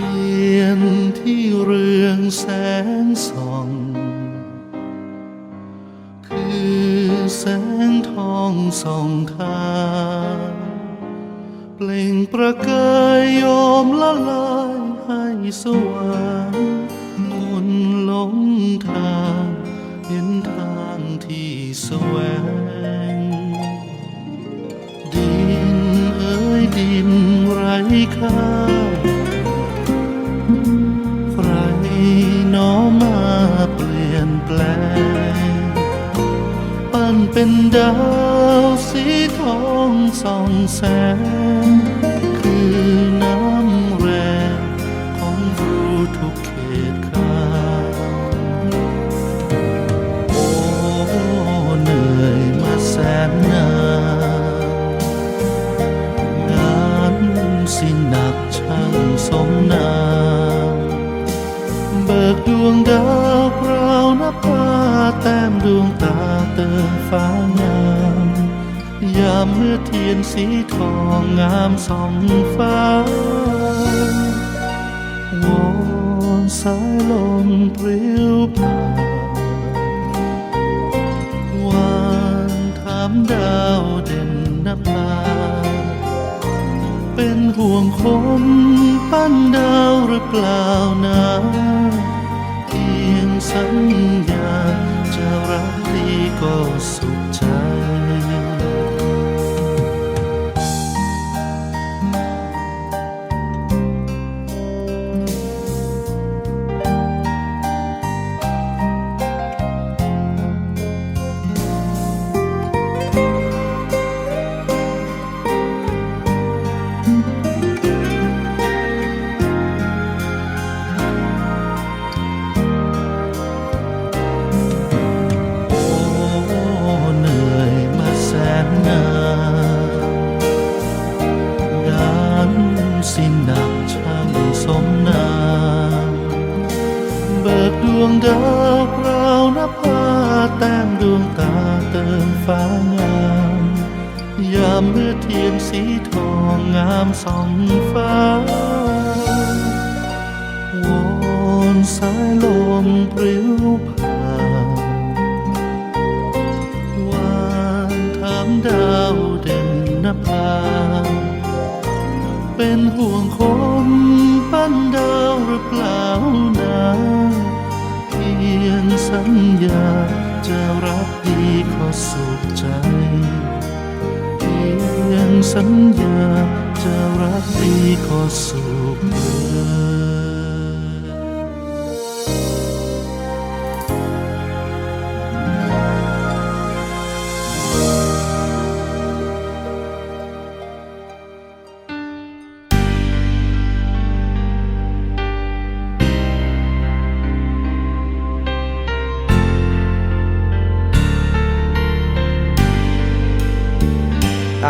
ทียนที่เรืองแสงส่อง คือแสงทองส่องทางเปล่งประกายโยมละลายให้สว่างคนหลงทางเห็นทางที่แสวง ดินเอ้ยดินไร้ค่า เป็นดาวสีทองส่องแสง คือน้ำแรงของรู้ทุกเขตขาโอ้เหนื่อยมาแสนนานงานสิหนักช่างสมนามเบิกดวงดาว ฟ้างามยามเมื่อเทียนสีทองงามส่องฟ้าวอนสายลมปลิวผ่านวานถามดาวเด่นนภาเป็นห่วงคนปั้นดาวหรือเปล่านะเพียงสัญญา ดี ต้มดวงตาเติมฟ้างาม ยามเมื่อเทียนสีทองงามส่องฟ้าวอนสายลมปลิวผ่านวานถามดาวเด่นนภา เป็นห่วงคนปั้นดาวหรือเปล่า สัญญาจะรักดีขอสุข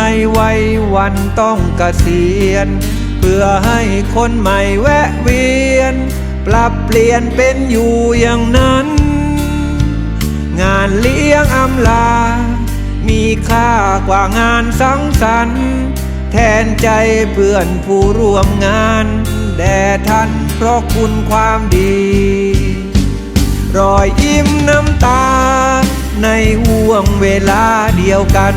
ในวัยวันต้องเกษียณ เพื่อให้คนใหม่แวะเวียน ปรับเปลี่ยนเป็นอยู่อย่างนั้น งานเลี้ยงอำลา มีค่ากว่างานสังสรรค์ แทนใจเพื่อนผู้ร่วมงานแด่ท่านเพราะคุณความดี รอยยิ้มน้ำตาในห่วงเวลาเดียวกัน